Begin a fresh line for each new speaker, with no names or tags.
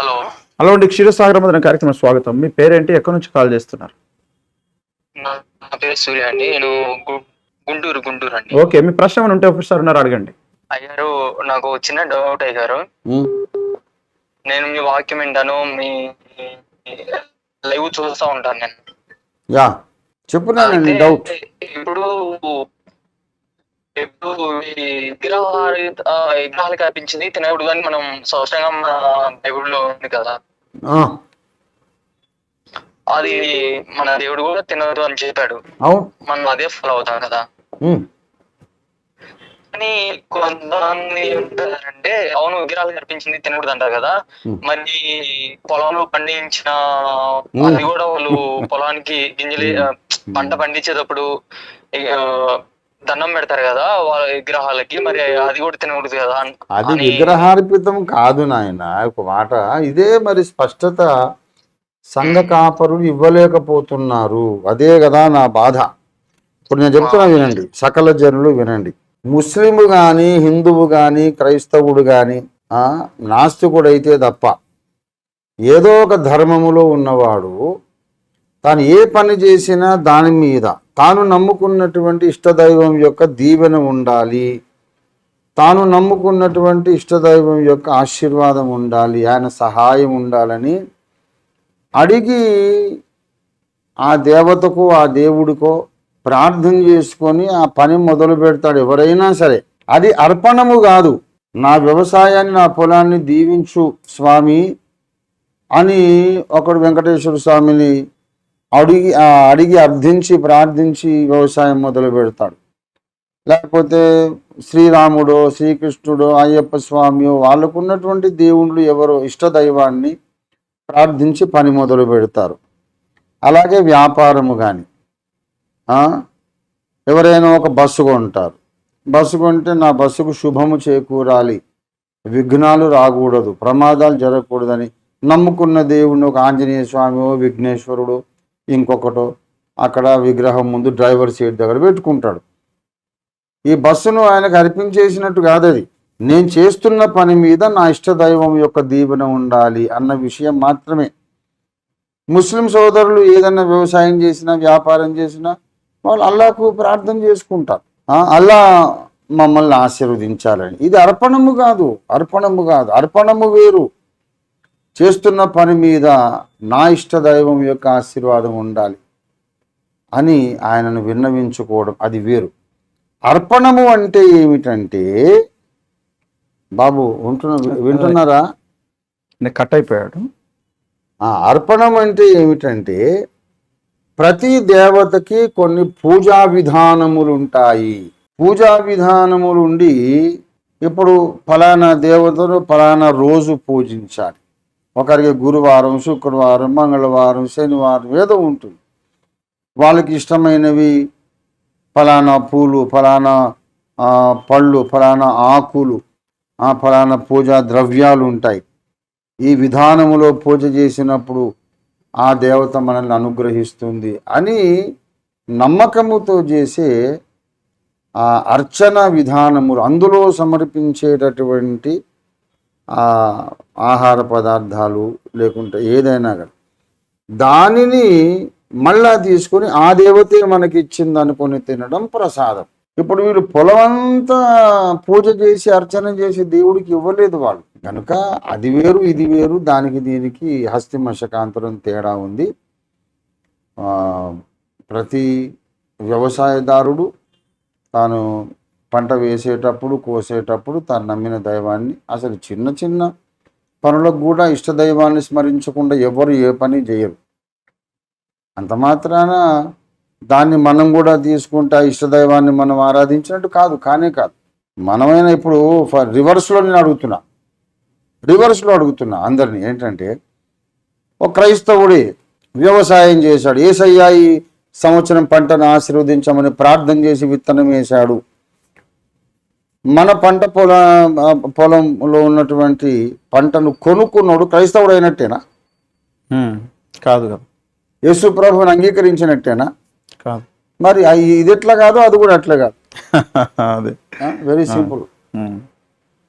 Hello.
Hello అండి క్షీరసాగర మదన కార్యక్రమం స్వాగతం. మీ పేరేంటి? ఎక్కడి నుంచి కాల్ చేస్తున్నారు?
నా నా పేరు సూర్య అండి. నేను గుంటూరు గుంటూరు అండి.
ఓకే మీ ప్రశ్న ఏమైనా ఉంటే ఒకసారి ఉన్నారు అడగండి.
అయ్యారు నాకు చిన్న డౌట్ అయ్యారు. నేను మీ వాక్యం వింటాను మీ లైవ్ చూస్తూ ఉంటాను నేను.
యా చెప్పు డౌట్.
ఇప్పుడు ఇప్పుడు ఈ విగ్రహాలు కనిపించింది తినకూడదు అని మనం స్పష్టంగా మన బైబిల్లో ఉంది కదా. అది మన దేవుడు కూడా తినదు అని చెప్పాడు.
అవును.
మనం అదే ఫాలో అవుతాం కదా. కానీ కొంతమంది ఉంటారంటే అవును విగ్రహాలు కనిపించింది తినకూడదు అంటారు కదా. మరి పొలంలో పండించిన. అది కూడా వాళ్ళు పొలానికి గింజలు పంట పండించేటప్పుడు దండం పెడతారు కదా వాళ్ళ విగ్రహాలకి మరి అది కూడా తినకూడదు కదా
అది విగ్రహార్పితం కాదు నాయన ఒక మాట. ఇదే మరి స్పష్టత. సంఘ కాపరులు ఇవ్వలేకపోతున్నారు. అదే కదా నా బాధ. ఇప్పుడు నేను చెప్తున్నా వినండి. సకల జనులు వినండి. ముస్లిము కానీ హిందువు కానీ క్రైస్తవుడు కానీ నాస్తికుడైతే తప్ప ఏదో ఒక ధర్మములో ఉన్నవాడు తాను ఏ పని చేసినా దాని మీద తాను నమ్ముకున్నటువంటి ఇష్టదైవం యొక్క దీవెన ఉండాలి. తాను నమ్ముకున్నటువంటి ఇష్టదైవం యొక్క ఆశీర్వాదం ఉండాలి. ఆయన సహాయం ఉండాలని అడిగి ఆ దేవతకు ఆ దేవుడికో ప్రార్థన చేసుకొని ఆ పని మొదలు పెడతాడు ఎవరైనా సరే. అది అర్పణము కాదు. నా వ్యవసాయాన్ని నా పొలాన్ని దీవించు స్వామి అని ఒకడు వెంకటేశ్వర స్వామిని అడిగి అడిగి అర్థించి ప్రార్థించి వ్యవసాయం మొదలు పెడతాడు. లేకపోతే శ్రీరాముడో శ్రీకృష్ణుడో అయ్యప్ప స్వామియో వాళ్ళకు ఉన్నటువంటి దేవుళ్ళు ఎవరో ఇష్టదైవాన్ని ప్రార్థించి పని మొదలు పెడతారు. అలాగే వ్యాపారము కానీ ఎవరైనా ఒక బస్సు కొంటారు. బస్సు కొంటే నా బస్సుకు శుభము చేకూరాలి. విఘ్నాలు రాకూడదు ప్రమాదాలు జరగకూడదని నమ్ముకున్న దేవుడిని ఒక ఆంజనేయ స్వామి విఘ్నేశ్వరుడు ఇంకొకటో అక్కడ విగ్రహం ముందు డ్రైవర్ సీట్ దగ్గర పెట్టుకుంటాడు. ఈ బస్సును ఆయనకు అర్పించేసినట్టు కాదది. నేను చేస్తున్న పని మీద నా ఇష్టదైవం యొక్క దీవెన ఉండాలి అన్న విషయం మాత్రమే. ముస్లిం సోదరులు ఏదైనా వ్యవసాయం చేసినా వ్యాపారం చేసినా వాళ్ళు అల్లాకు ప్రార్థన చేసుకుంటారు. అల్లా మమ్మల్ని ఆశీర్వదించాలని. ఇది అర్పణము కాదు అర్పణము కాదు అర్పణము వేరు. చేస్తున్న పని మీద నా ఇష్టదైవం యొక్క ఆశీర్వాదం ఉండాలి అని ఆయనను విన్నవించుకోవడం అది వేరు. అర్పణము అంటే ఏమిటంటే బాబు ఉంటున్న వింటున్నారా?
నేను కట్ అయిపోయాడు
అర్పణం అంటే ఏమిటంటే ప్రతి దేవతకి కొన్ని పూజా విధానములు ఉంటాయి పూజా విధానములు ఉండి ఇప్పుడు ఫలానా దేవతను ఫలానా రోజు పూజించాలి. ఒకరికి గురువారం శుక్రవారం మంగళవారం శనివారం ఏదో ఉంటుంది. వాళ్ళకి ఇష్టమైనవి ఫలానా పూలు ఫలానా పళ్ళు ఫలానా ఆకులు ఆ, ఫలానా పూజా ద్రవ్యాలు ఉంటాయి. ఈ విధానములో పూజ చేసినప్పుడు ఆ దేవత మనల్ని అనుగ్రహిస్తుంది అని నమ్మకముతో చేసే ఆ అర్చన విధానములు అందులో సమర్పించేటటువంటి ఆహార పదార్థాలు లేకుంటే ఏదైనా కానీ. దానిని మళ్ళా తీసుకొని ఆ దేవతే మనకి ఇచ్చింది అనుకొని తినడం ప్రసాదం. ఇప్పుడు వీళ్ళు పొలమంతా పూజ చేసి అర్చన చేసి దేవుడికి ఇవ్వలేదు వాళ్ళు. కనుక అది వేరు ఇది వేరు దానికి దీనికి హస్తి మశకాంతరం తేడా ఉంది. ప్రతి వ్యవసాయదారుడు తాను పంట వేసేటప్పుడు కోసేటప్పుడు తాను నమ్మిన దైవాన్ని అసలు చిన్న చిన్న పనులకు కూడా ఇష్టదైవాన్ని స్మరించకుండా ఎవరు ఏ పని చేయరు. అంత మాత్రాన దాన్ని మనం కూడా తీసుకుంటే ఆ ఇష్టదైవాన్ని మనం ఆరాధించినట్టు కాదు కానే కాదు. మనమైనా ఇప్పుడు ఫ- రివర్స్లో నేను అడుగుతున్నా. రివర్స్లో అడుగుతున్నా అందరినీ ఏంటంటే ఒక క్రైస్తవుడి వ్యవసాయం చేశాడు ఏసయ్యా ఈ సంవత్సరం పంటను ఆశీర్వదించమని ప్రార్థన చేసి విత్తనం వేశాడు. మన పంట పొల పొలంలో ఉన్నటువంటి పంటను కొనుక్కున్నాడు క్రైస్తవుడు అయినట్టేనా.
కాదు కదా.
యేసు ప్రభువుని అంగీకరించినట్టేనా?
కాదు.
మరి ఇది ఎట్లా కాదు అది కూడా అట్లా కాదు.
అదే.
Very simple.